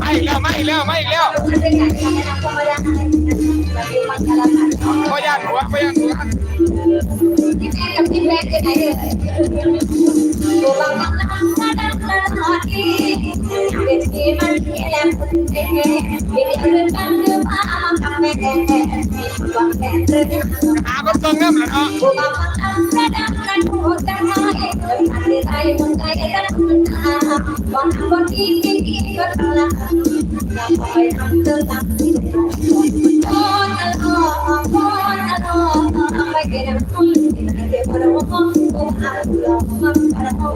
ไม่แล้วไม่แล้วไม่แล้วพยานหัวพยานหัวที่แม่กับที่แม่จะไหนเลยตัวบางบาบังตาตอตีเป็นที่มันที่แหลมเอ๊ะเอ๊ะเรื่องการเรื่องพามาทำแม่แม่วางแผนเรื่องหาคนตรงน้ำแหละเนาะ การเรื่องใจมันใจกันวางบางที่ที่ที่ก็ทำละอยาไปทำเรื่องต่างที่โอ้ตลอดโอ้ตลอดไปเกินที่ไหนเดี๋ยวพอเราโอ้อาเรามาพอเราโอ้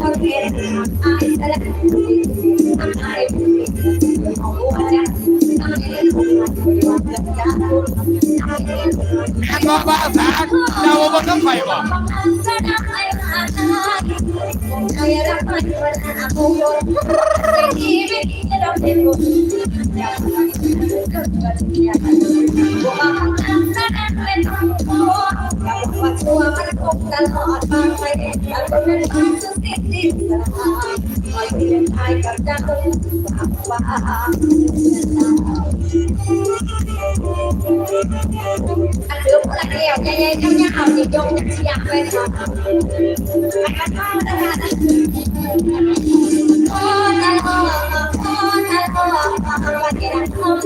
โอเคอะสละอะไอ้โอ้จ้ะอะไอ้โอ้จ้ะจ้ะแม่นพอเราบ่ต้องไปบ่สละไอ้อาไอ้รักมันวันอาโยนที่ไม่ได้เราเป็นคนอยากกันสละเป็นโอ้ว่าตัวมันคงตลอดไปแล้วก็เป็นความสุขที่สละคอยเดินทางกับเจ้าว่าอันเดือดละเดียวใหญ่ๆยาวๆยงอยากไปท I am man Belum lagi ya, ya ya jamnya harus dijong siap kan. Oh, nal oh, oh, nal oh, apa kira om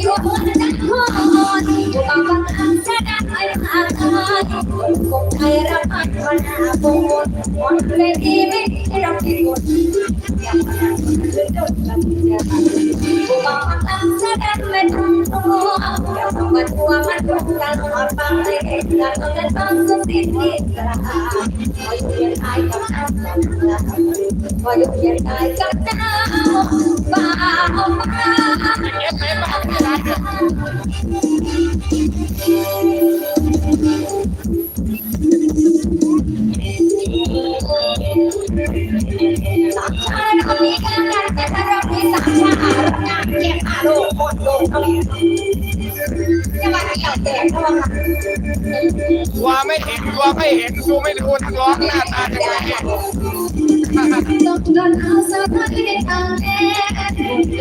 saya বানাবো মন খুলে দিবে এরকম মন Why you can't I come down? Wow, wow. สามชาติเรามีกันกันแต่ถ้าเรามีสามชาติเรางานเก็บอารมณ์หมดลงเอาจะมาเกี่ยวแตกเขาว่าตัวไม่เห็นตัวไม่เห็นดูไม่ดูนักร้องหน้าตาจะไม่เห็นต้องเอาสะพายทางแน่จะเองยังทำกันจะอยู่กันต้องรู้ที่เธอต้องทำมันที่เธอระพันที่เธอระพันพ่อที่อยากเอา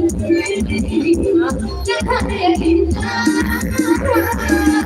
จะไปสักทีสัญญาได้ยังอ้อที่มันฟ้าต้องเก็บแก้มตา